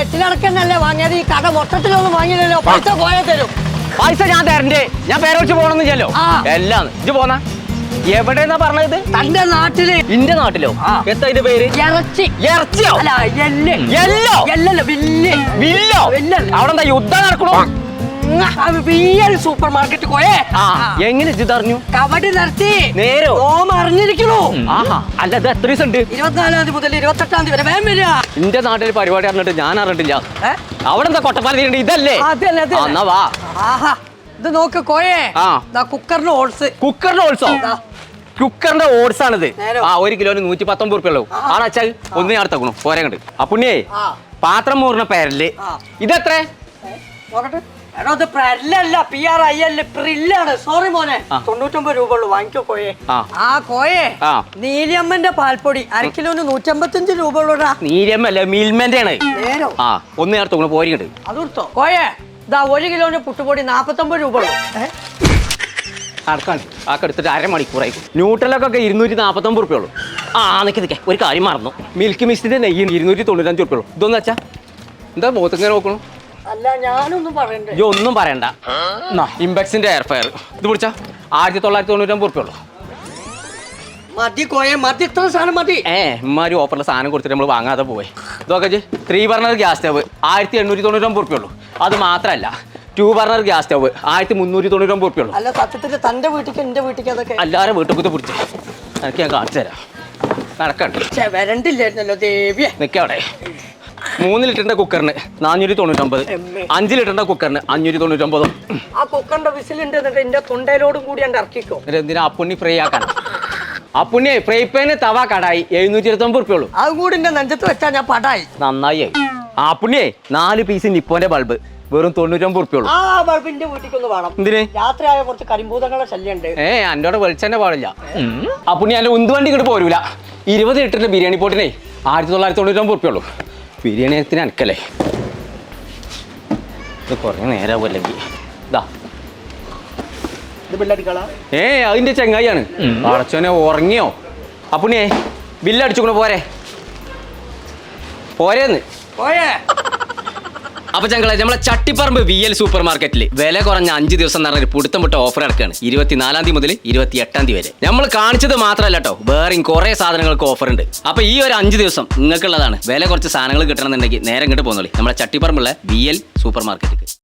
വെറ്റിലടക്കന്നല്ലേ വാങ്ങിയത്? ഈ കട മൊത്തത്തിലൊന്നും വാങ്ങിയില്ലല്ലോ. പൈസ പോയാൽ തരും. പൈസ ഞാൻ തരണ്ടേ. ഞാൻ പേരോച്ച് പോകണമെന്ന് ചെല്ലോ എല്ലാം. ഇജ്ജ് പോന്ന. എവിടെന്നാ പറഞ്ഞത്? തന്റെ നാട്ടിൽ. ഇന്റെ നാട്ടിലോ. എത്ര ഇതിന്റെ പേര്? ഇറച്ചി. ഇറച്ചിയോ? എല്ല്. എല്ലോ? എല്ലല്ല വില്ല്. വില്ലോ? വില്ലല്ല. അവിടെ എന്താ യുദ്ധം നടക്കണോ? വിയൽ സൂപ്പർ മാർക്കറ്റ് പോയേ. ആ എങ്ങനെ ഇജ്ജ് കവടി നിർത്തി നേരോ? ഓം അറിഞ്ഞിരിക്കണു. ആഹാ അല്ല ഇത് എത്ര ദിവസം ഉണ്ട്? ഇരുപത്തിനാലാം തീയതി മുതൽ ഇരുപത്തെട്ടാം തീയതി വരെ വേഗം വരിക. ഇന്റെ നാട്ടിൽ പരിപാടി അറിഞ്ഞിട്ട് ഞാൻ അറിഞ്ഞിട്ടില്ല? അവിടെ എന്താ കൊട്ടപ്പാലത്തിണ്ട് ഇതല്ലേ? എന്നാ വാ. ആഹാ ഇത് നോക്ക് കോയേ. കുക്കറിന് ഓൾസ് കുക്കറിന്റെ ഓൾസോ. കുക്കറിന്റെ ഓട്സ്? ആണിത് ആ ഒരു കിലോന് നൂറ്റി പത്തൊമ്പത് റുപ്യ ഉള്ളൂ. ആ. ആണ് അച്ഛാ? ഒന്ന് ഞാൻ തക്കണു പോരെ കണ്ട് അപ്പുണ്ണിയേ. പാത്രം മൂറിന പേരൽ. ഇതെത്ര? നോക്കട്ടെ. എടോ ഇത് പ്രല്ലല്ല പി ആർ ഐ എൽ പ്രില്ലാണ് സോറി മോനെ ആ. തൊണ്ണൂറ്റൊമ്പത് രൂപ ഉള്ളൂ വാങ്ങിക്കോ കോയെ. ആ. ആ കോയെ ആ. നീലിയമ്മന്റെ പാൽപ്പൊടി അര കിലോന് നൂറ്റമ്പത്തഞ്ച് രൂപ ഉള്ളൂടാ നീരമല്ല മിൽമന്റെ ആണ് നേരോ? ആ ഒന്ന് കോയെ ഇതാ ഒരു കിലോന് പുട്ടുപൊടി നാപ്പത്തൊമ്പത് രൂപ ഉള്ളൂ. ഏ? നടക്കാണ് ആ എടുത്തിട്ട് അരമണിക്കൂറായി ന്യൂട്രലൊക്കെ ഇരുന്നൂറ്റി നാൽപ്പത്തൊമ്പത് റുപ്യ ഉള്ളൂ. ആ നിൽക്കി നിൽക്കേ ഒരു കാര്യം മറന്നു. മിൽക്ക് മിസ്റ്റിന്റെ നെയ്യ് ഇരുന്നൂറ്റി തൊണ്ണൂറ്റഞ്ച് റുപ്യ ഉള്ളൂ. ഇതൊന്നും എന്താ മുഖത്തിങ്ങനെ നോക്കണു? അല്ല ഞാനൊന്നും പറയണ്ടേ. ഈ ഒന്നും പറയണ്ട. ഇമ്പെക്സിന്റെ എയർ ഫയർ ഇത് പിടിച്ചാ ആയിരത്തി തൊള്ളായിരത്തി തൊണ്ണൂറ്റൊമ്പത് റുപ്യ ഉള്ളൂ. മതി കോയ മതി. ഇത്ര സാധനം മതി. ഏ ഇമ്മാരി ഓഫറിൽ സാധനം കൊടുത്തിട്ട് നമ്മൾ വാങ്ങാതെ പോയി ഇതൊക്കെ ത്രീ ബർണർ ഗ്യാസ് സ്റ്റവ് ആയിരത്തി എണ്ണൂറ്റി തൊണ്ണൂറ്റൊമ്പത് റുപ്യ ഉള്ളൂ. അത് മാത്രമല്ല ടു ബർണർ ഗ്യാസ് സ്റ്റവ് ആയിരത്തി മുന്നൂറ്റി തൊണ്ണൂറ്റൊമ്പത് റുപ്യ ഉള്ളൂ. അല്ല സത്യത്തിൽ തന്റെ വീട്ടിക്ക് എന്റെ വീട്ടിക്ക് അതൊക്കെ എല്ലാവരും വീട്ടിൽ കുത്തി പിടിച്ചേ. എനിക്ക് ഞാൻ കാണിച്ചു തരാം. നടക്കണ്ട്. വരണ്ടില്ലായിരുന്നല്ലോ ദേവിയെ. നിൽക്കവിടെ മൂന്ന് ലിറ്ററിന്റെ കുക്കറിന് നാനൂറ്റി തൊണ്ണൂറ്റൊമ്പത്. അഞ്ച് ലിറ്ററിന്റെ കുക്കറിന് അഞ്ഞൂറ്റി തൊണ്ണൂറ്റൊമ്പതും. ആ കുക്കറിന്റെ വിസിലുണ്ട് എന്നിട്ട് എന്റെ തൊണ്ടയിലോടും കൂടി ഞാൻ ഇറക്കിക്കോ. എന്തിനാ അപ്പുണ്ണി ഫ്രൈ ആക്കാൻ? അപ്പുണ്ണി ഫ്രൈ പാന് തവ കടായി എഴുന്നൂറ്റി ഇരുപത്തൊമ്പത് ഒമ്പത് ഉള്ളൂ. അതും കൂടി എന്റെ നെഞ്ചത്ത് വെച്ചാ ഞാൻ പടായി. നന്നായി ആ പുണ്യെ നാല് പീസ് നിപ്പോന്റെ ബൾബ് വെറും തൊണ്ണൂറ്റൊമ്പത് റുപ്യ ഉള്ളൂ. ആ ബൾബിന്റെ വീട്ടിക്കൊന്ന് വേണം. എന്തിന്? രാത്രി ആയ കുറച്ച് കരിമ്പൂതങ്ങളുടെ ശല്യമുണ്ട് ഏ എന്റെ വെളിച്ചെന്നെ പാടില്ല. അപ്പുണ്ണി എന്റെ ഉന്തുവണ്ടി ഇങ്ങോട്ട് പോരൂല. ഇരുപത് ലിറ്ററിന്റെ ബിരിയാണി പോട്ടിനെ ആയിരത്തി തൊള്ളായിരത്തി തൊണ്ണൂറ്റൊമ്പത് റുപ്യ ഉള്ളൂ. ബിരിയാണിത്തിന് അനക്കല്ലേ? ഇത് കുറേ നേരമാവും അല്ലെങ്കിൽ ഇതാ ഏ അതിന്റെ ചെങ്ങായിയാണ്. അടച്ചോനെ ഉറങ്ങിയോ? അപ്പുണ്ണിയേ ബില്ലടിച്ചു പോരെ. പോരേന്ന്. പോയേ. അപ്പൊ ചങ്കളെ നമ്മളെ ചട്ടിപ്പറമ്പ് വി എൽ സൂപ്പർ മാർക്കറ്റിൽ വില കുറഞ്ഞ അഞ്ച് ദിവസം എന്ന് ഒരു പുടുത്തം വിട്ട ഓഫർ ഇറക്കുകയാണ് ഇരുപത്തിനാലാം തീയതി മുതൽ ഇരുപത്തി എട്ടാം തീയതി വരെ. നമ്മൾ കാണിച്ചത് മാത്രമല്ല കേട്ടോ വേറെയും കുറെ സാധനങ്ങൾക്ക് ഓഫർ ഉണ്ട്. അപ്പൊ ഈ ഒരു അഞ്ച് ദിവസം നിങ്ങൾക്കുള്ളതാണ്. വില കുറച്ച് സാധനങ്ങൾ കിട്ടണമെന്നുണ്ടെങ്കിൽ നേരെ ഇങ്ങോട്ട് പോകുന്നോളി നമ്മളെ ചട്ടിപ്പറമ്പുള്ള വി എൽ സൂപ്പർ മാർക്കറ്റ്